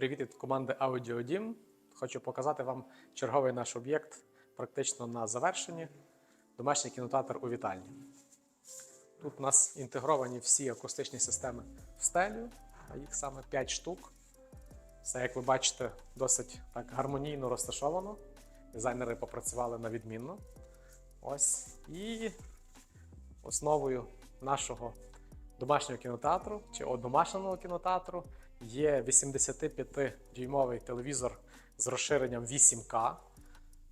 Привіт від команди AudioDім. Хочу показати вам черговий наш об'єкт практично на завершенні. Домашній кінотеатр у вітальні. Тут у нас інтегровані всі акустичні системи в стелю, а їх саме 5 штук. Все, як ви бачите, досить так гармонійно розташовано. Дизайнери попрацювали на відмінно. Ось. І основою нашого домашнього кінотеатру чи одомашненого кінотеатру є 85-дюймовий телевізор з розширенням 8К.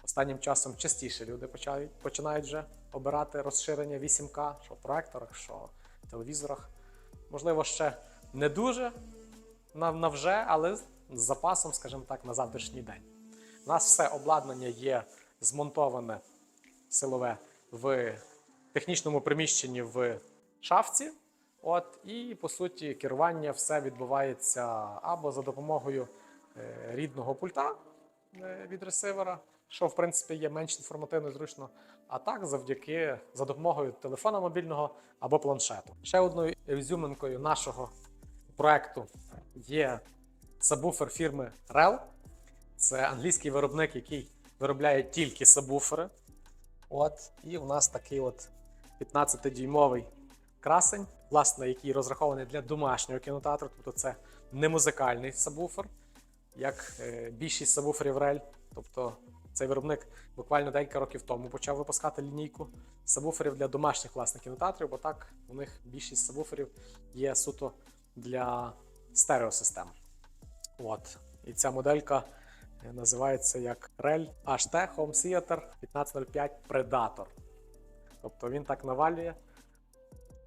Останнім часом частіше люди почають, починають вже обирати розширення 8К, що в проекторах, що в телевізорах. Можливо, ще не дуже на вже, але з запасом, скажімо так, на завтрашній день. У нас все обладнання є змонтоване силове в технічному приміщенні в шафці. От, і по суті, керування все відбувається або за допомогою е, рідного пульта е, від ресивера, що в принципі є менш інформативно і зручно, а так завдяки за допомогою телефона мобільного або планшету. Ще одною ізюминкою нашого проекту є сабвуфер фірми REL. Це англійський виробник, який виробляє тільки сабвуфери. От, і у нас такий от 15-дюймовий красень, власне, який розрахований для домашнього кінотеатру, тобто це не музикальний сабвуфер, як е, більшість сабвуферів REL. Тобто цей виробник буквально декілька років тому почав випускати лінійку сабвуферів для домашніх власних кінотеатрів, бо так у них більшість сабвуферів є суто для стереосистем. От. І ця моделька е, називається як REL HT Home Theater 1505 Predator. Тобто він так навалює,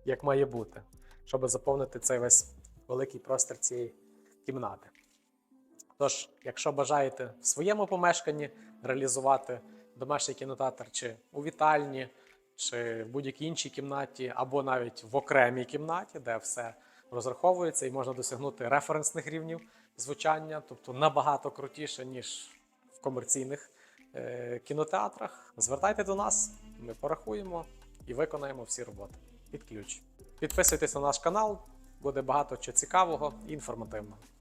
як має бути, щоб заповнити цей весь великий простір цієї кімнати. Тож, якщо бажаєте в своєму помешканні реалізувати домашній кінотеатр чи у вітальні, чи в будь-якій іншій кімнаті, або навіть в окремій кімнаті, де все розраховується і можна досягнути референсних рівнів звучання, тобто набагато крутіше, ніж в комерційних е, кінотеатрах, звертайте до нас, ми порахуємо і виконаємо всі роботи під ключ. Підписуйтесь на наш канал, буде багато чого цікавого і інформативного.